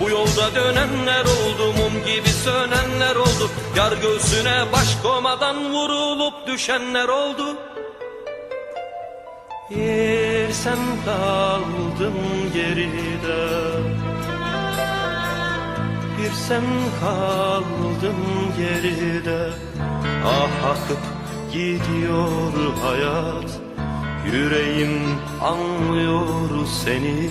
bu yolda dönenler oldu mum gibi sönenler oldu. Yar göğsüne baş komadan vurulup düşenler oldu. Yer sen kaldın geride. Bir sen kaldın geride. Ah akıp gidiyor hayat. Yüreğim anlıyor seni